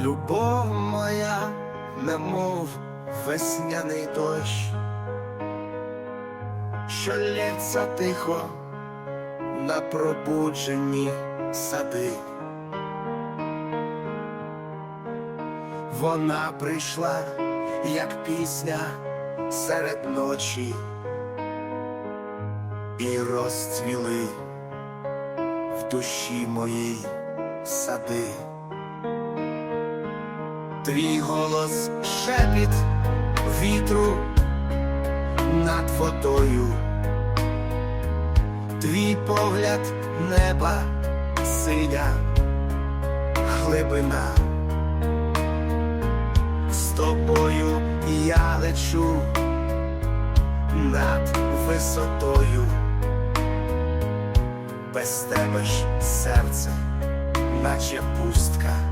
Любов моя, немов весняний дощ, що лється тихо на пробуджені сади. Вона прийшла, як пісня серед ночі, і розцвіли в душі моїй сади. Твій голос шепіт вітру над водою, твій погляд неба синя глибина. З тобою я лечу над висотою, без тебе ж серце, наче пустка,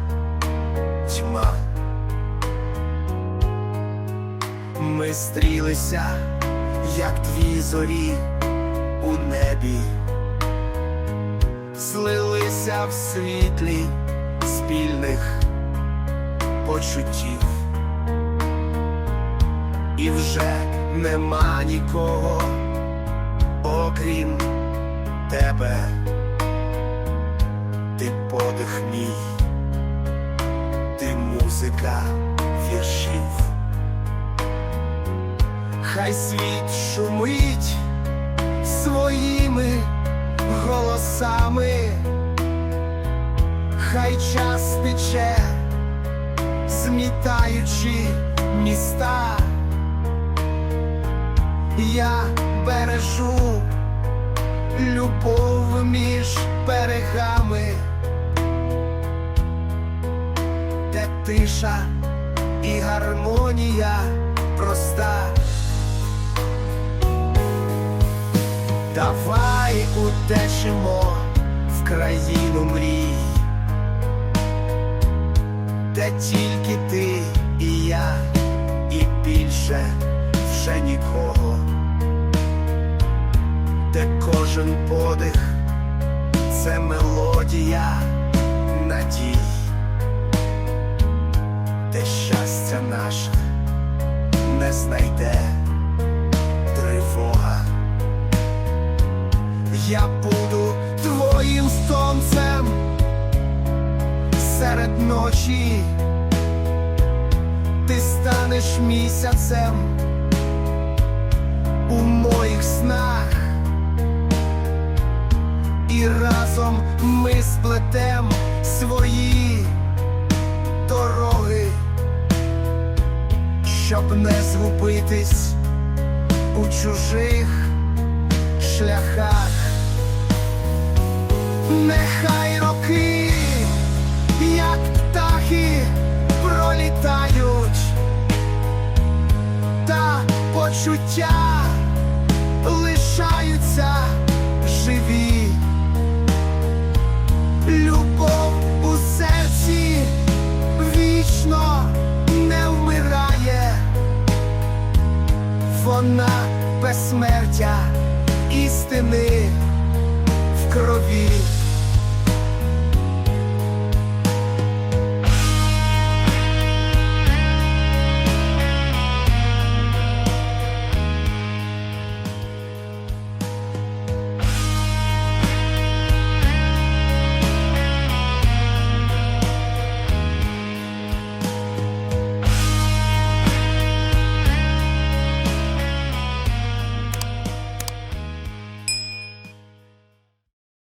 Ми стрілися, як дві зорі у небі, злилися в світлі спільних почуттів, і вже нема нікого, окрім тебе, ти подих мій, ти музика Хай світ шумить своїми голосами, хай час тече, змітаючи міста, я бережу любов між берегами, де тиша і гармонія проста. Давай утечемо в країну мрій, де тільки ти і я, і більше вже нікого, де кожен подих це мелодія надій, де щастя наше не знайде Я буду твоїм сонцем серед ночі, ти станеш місяцем у моїх снах, і разом ми сплетем свої дороги, щоб не згубитись у чужих шляхах. Нехай роки, як птахи, пролітають, та почуття лишаються живі. Любов у серці вічно не вмирає, вона безсмертя істини в крові.